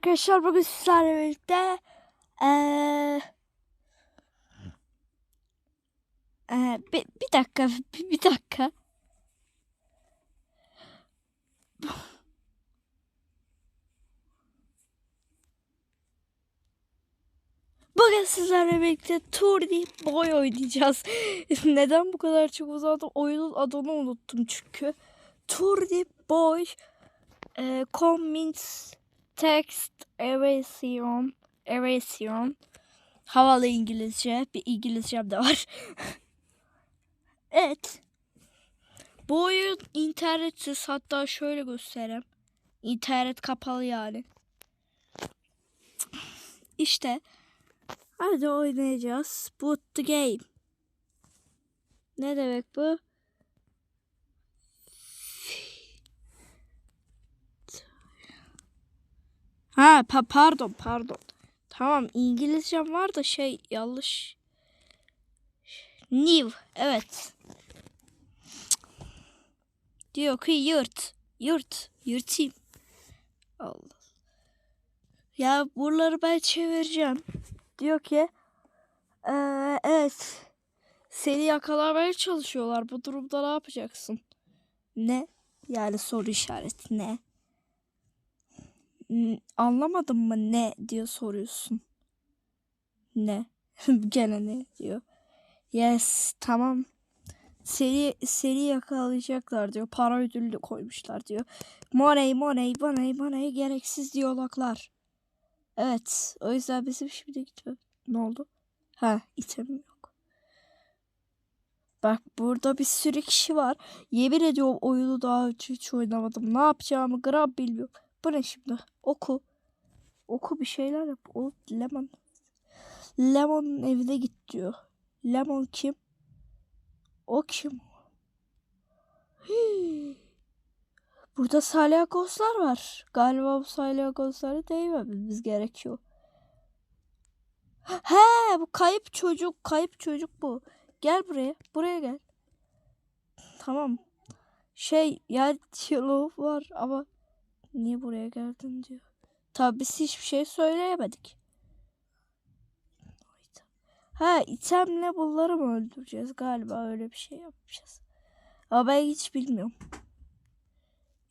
arkadaşlar bugün sizlerle birlikte eee eee, bir, bir dakika bir, bir dakika Bugün sizlerle birlikte Tour de Boy oynayacağız. Neden bu kadar çok uzadı? Oyunun adını unuttum çünkü. Tour de Boy e, Comments Text Evasion Evasion Havalı İngilizce. Bir İngilizcem de var. evet. Bu oyun internetsiz. Hatta şöyle göstereyim. İnternet kapalı yani. İşte. Hadi oynayacağız. Boot the game. Ne demek bu? Ha pa pardon pardon. Tamam İngilizcem var da şey yanlış. New evet. Diyor ki yırt. Yırt. Yırtayım. Allah. Ya buraları ben çevireceğim. Diyor ki eee, evet seni yakalamaya çalışıyorlar. Bu durumda ne yapacaksın? Ne? Yani soru işareti ne? Anlamadın mı ne diyor soruyorsun. Ne? Gene ne diyor. Yes tamam. Seni, seni yakalayacaklar diyor. Para ödülü koymuşlar diyor. Money money money money gereksiz diyaloglar. Evet. O yüzden bizim şimdi gitme. Ne oldu? Ha item yok. Bak burada bir sürü kişi var. Yemin ediyorum oyunu daha önce hiç oynamadım. Ne yapacağımı gram bilmiyorum. Bu ne şimdi? Oku. Oku bir şeyler yap. O Lemon. Lemon'un evine git diyor. Lemon kim? O kim? Hii. Burada salyakoslar var. Galiba bu salyakosları değmememiz gerekiyor. He bu kayıp çocuk. Kayıp çocuk bu. Gel buraya. Buraya gel. Tamam. Şey yer diyaloğu var ama niye buraya geldin diyor. Tabi biz hiçbir şey söyleyemedik. Ha itemle bunları mı öldüreceğiz? Galiba öyle bir şey yapacağız. Ama ben hiç bilmiyorum.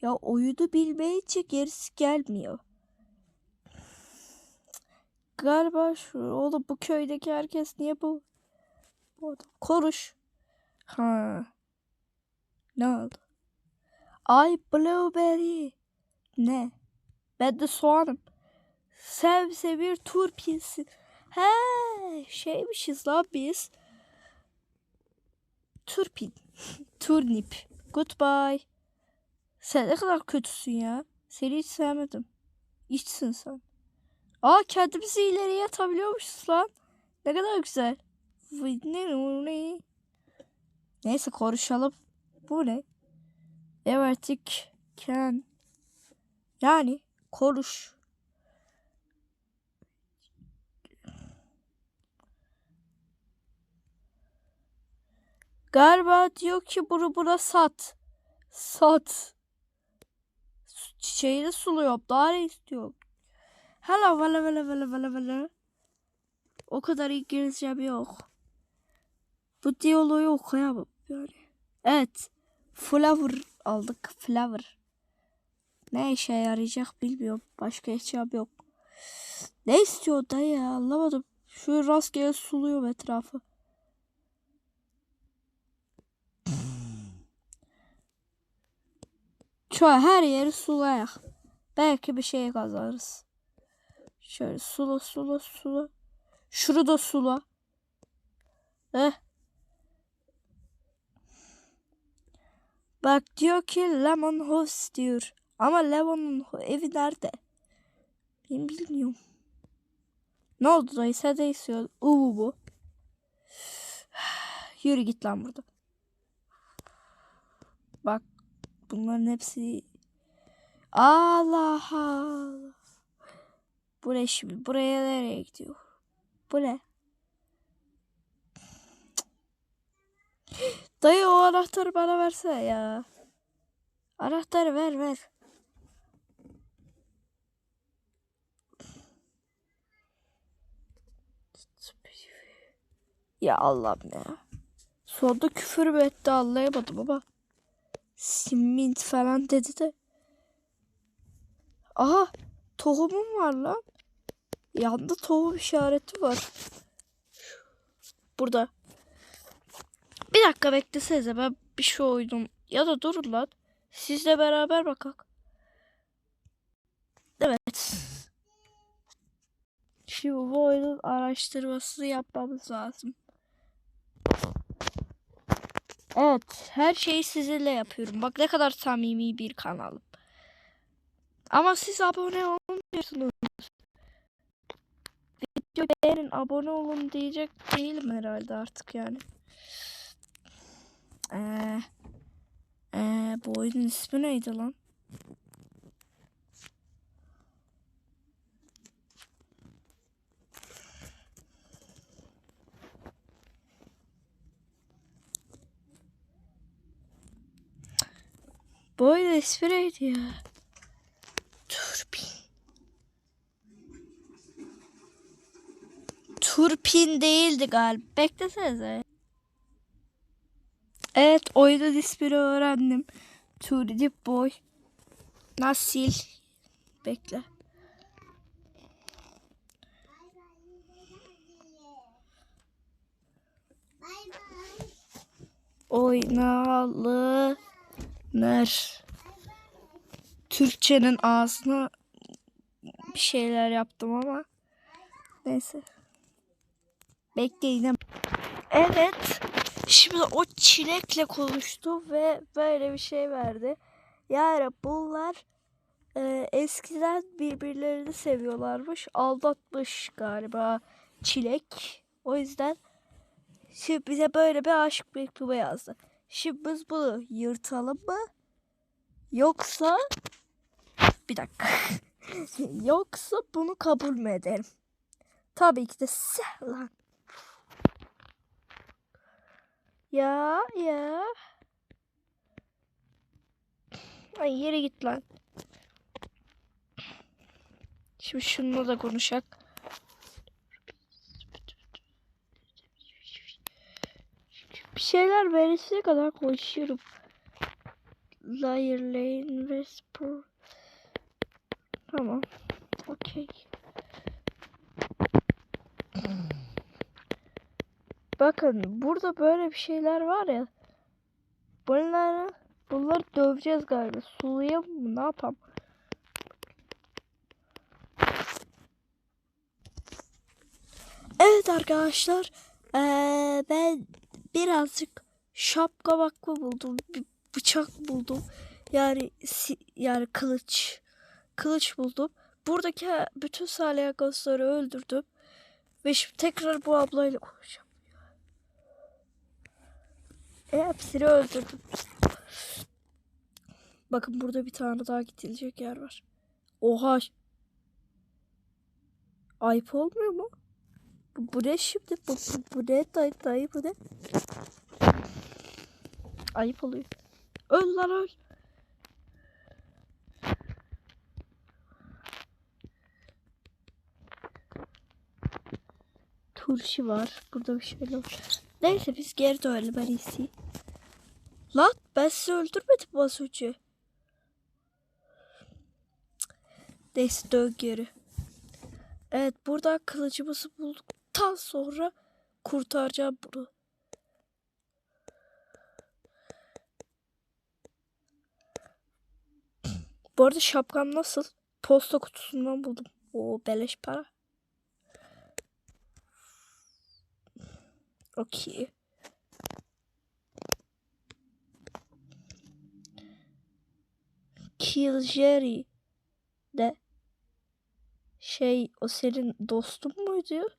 Ya oyunu bilmeyince gerisi gelmiyor. Galiba şu oğlum bu köydeki herkes niye bu? Bu adam. Konuş. Ha. Ne oldu? Ay blueberry. Ne? Ben de soğanım. Sebze bir turpinsin. He şeymişiz lan biz. Turpin. Turnip. Goodbye. Sen ne kadar kötüsün ya. Seni hiç sevmedim. İçsin sen. Aa kendimizi ileriye atabiliyormuşuz lan. Ne kadar güzel. Neyse konuşalım. Bu ne? Evet can. Yani konuş. Galiba diyor ki bunu buna sat. Sat. Çiçeğini suluyorum. Daha ne istiyorum? Hello, hello, hello, hello, hello, hello. O kadar İngilizcem yok. Bu diyaloğu okuyamam yani. Evet. Flower aldık. Flower. Ne işe yarayacak bilmiyorum. Başka eşyam yok. Ne istiyor dayı ya anlamadım. Şu rastgele suluyor etrafı. Şöyle her yeri sulayak. Belki bir şey kazanırız. Şöyle sula sula sula. Şunu da sula. Eh. Bak diyor ki Lemon House diyor. Ama Lemon'un evi nerede? Ben bilmiyorum. Ne oldu dayı? Sen de istiyorsun. Uuu bu. Yürü git lan burada. Bak bunların hepsi Allah Allah. Bu ne şimdi? Buraya nereye gidiyor? Bu ne? Dayı o anahtarı bana versene ya. Anahtarı ver ver. Ya Allah'ım ya. Sonunda küfür mü etti anlayamadım ama. Simint falan dedi de. Aha tohumum var lan. Yanda tohum işareti var. Burada. Bir dakika beklesenize ben bir şey oydum. Ya da durun lan. Sizle beraber bakalım. Evet. Şimdi bu oyunun araştırmasını yapmamız lazım. Evet, her şeyi sizinle yapıyorum. Bak ne kadar samimi bir kanalım. Ama siz abone olmuyorsunuz. Video beğenin, abone olun diyecek değilim herhalde artık yani. Ee, ee, bu oyunun ismi neydi lan? Bu neydi ya? Turpin. Turpin değildi galiba. Beklesenize. Evet oyunun ismini öğrendim. Turidip Boy. Nasıl? Bekle. Oynanır. Türkçenin ağzına bir şeyler yaptım ama neyse. Bekleyin. Evet. Şimdi o çilekle konuştu ve böyle bir şey verdi. Yani bunlar e, eskiden birbirlerini seviyorlarmış. Aldatmış galiba çilek. O yüzden şimdi bize böyle bir aşk mektubu yazdı. Şimdi biz bunu yırtalım mı? Yoksa bir dakika. Yoksa bunu kabul mü ederim? Tabii ki de sen lan. Ya ya. Ay yere git lan. Şimdi şununla da konuşak. Bir şeyler verisine kadar konuşuyorum. Liar Lane Whisper. Tamam. Okey. Bakın burada böyle bir şeyler var ya. Bunları bunları döveceğiz galiba. Sulayalım mı? Ne yapalım? Evet arkadaşlar. Ee, ben birazcık şapka bakma buldum. Bir bıçak buldum. Yani yani kılıç. Kılıç buldum. Buradaki bütün salyangozları öldürdüm. Ve şimdi tekrar bu ablayla konuşacağım. E, hepsini öldürdüm. Bakın burada bir tane daha gidilecek yer var. Oha. Ayıp olmuyor mu? Bu, bu ne şimdi? Bu, bu, bu ne dayı, dayı bu ne? Ayıp oluyor. Öl lan öl. Turşu var. Burada bir şeyler var. Neyse biz geri dönelim en iyisi. Lan ben sizi öldürmedim az önce. Neyse dön geri. Evet burada kılıcımızı bulduktan sonra kurtaracağım bunu. Bu arada şapkam nasıl? Posta kutusundan buldum. O beleş para. Okey. Kill Jerry de şey o senin dostun muydu?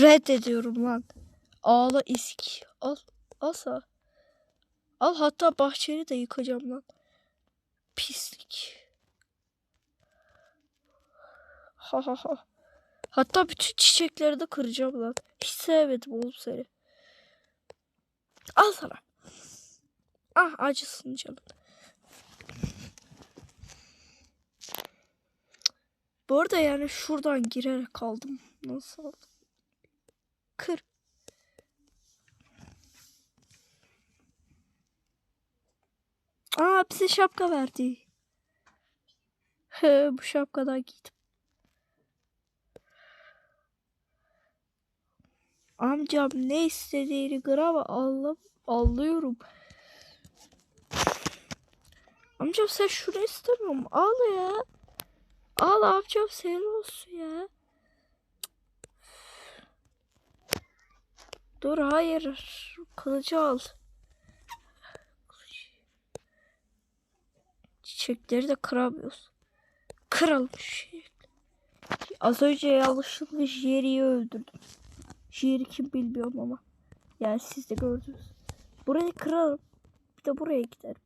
Reddediyorum lan. Ağla isk. Al. Alsa. Al hatta bahçeni de yıkacağım lan. Pislik. Ha ha ha. Hatta bütün çiçekleri de kıracağım lan. Hiç sevmedim oğlum seni. Al sana. Ah acısın canım. Bu arada yani şuradan girerek kaldım. Nasıl oldu? Kır. Aa bize şapka verdi. He, bu şapkadan giydim. Amcam ne istediğini gram anlam anlıyorum. Amcam sen şunu istemiyor musun? Al ya. Al amcam senin olsun ya. Dur hayır. Kılıcı al. Çiçekleri de kıramıyoruz. Çiçekleri. Az önce yanlışlıkla Jerry'i öldürdüm. Jerry kim bilmiyorum ama. Yani siz de gördünüz. Burayı kıralım. Bir de buraya gidelim.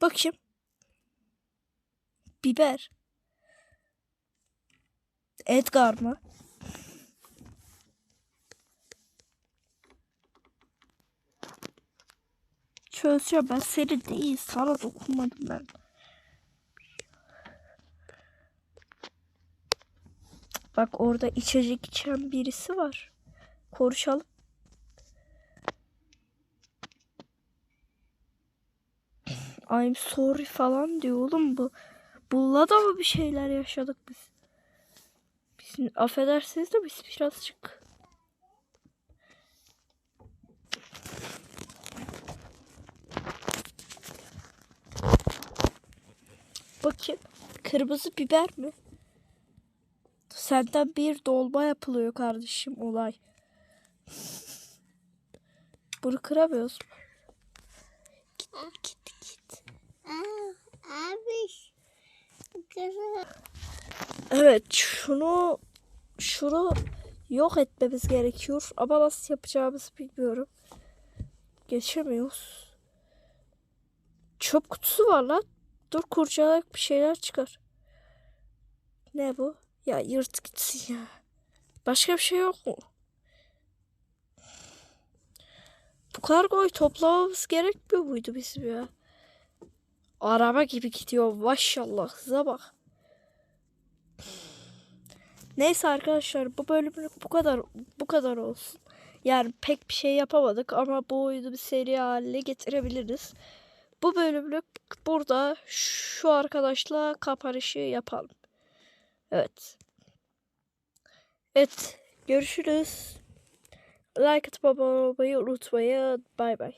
Bakayım. Biber. Edgar mı? Çözeceğim ben seni değil sana dokunmadım ben. Bak orada içecek içen birisi var. Konuşalım. I'm sorry falan diyor oğlum bu. Bununla da mı bir şeyler yaşadık biz? Affedersiniz de biz birazcık Bakayım. Kırmızı biber mi? Senden bir dolma yapılıyor kardeşim olay. Bunu kıramıyoruz. Git git git. Abi. Evet şunu şunu yok etmemiz gerekiyor ama nasıl yapacağımızı bilmiyorum. Geçemiyoruz. Çöp kutusu var lan. Dur kurcalayak bir şeyler çıkar. Ne bu? Ya yırt gitsin ya. Başka bir şey yok mu? Bu kargoyu toplamamız gerekmiyor muydu bizim ya? Araba gibi gidiyor maşallah hıza bak. Neyse arkadaşlar bu bölümlük bu kadar bu kadar olsun. Yani pek bir şey yapamadık ama bu oyunu bir seri haline getirebiliriz. Bu bölümlük burada şu arkadaşla kapanışı yapalım. Evet. Evet. Görüşürüz. Like atıp abone olmayı unutmayın. Bay bay.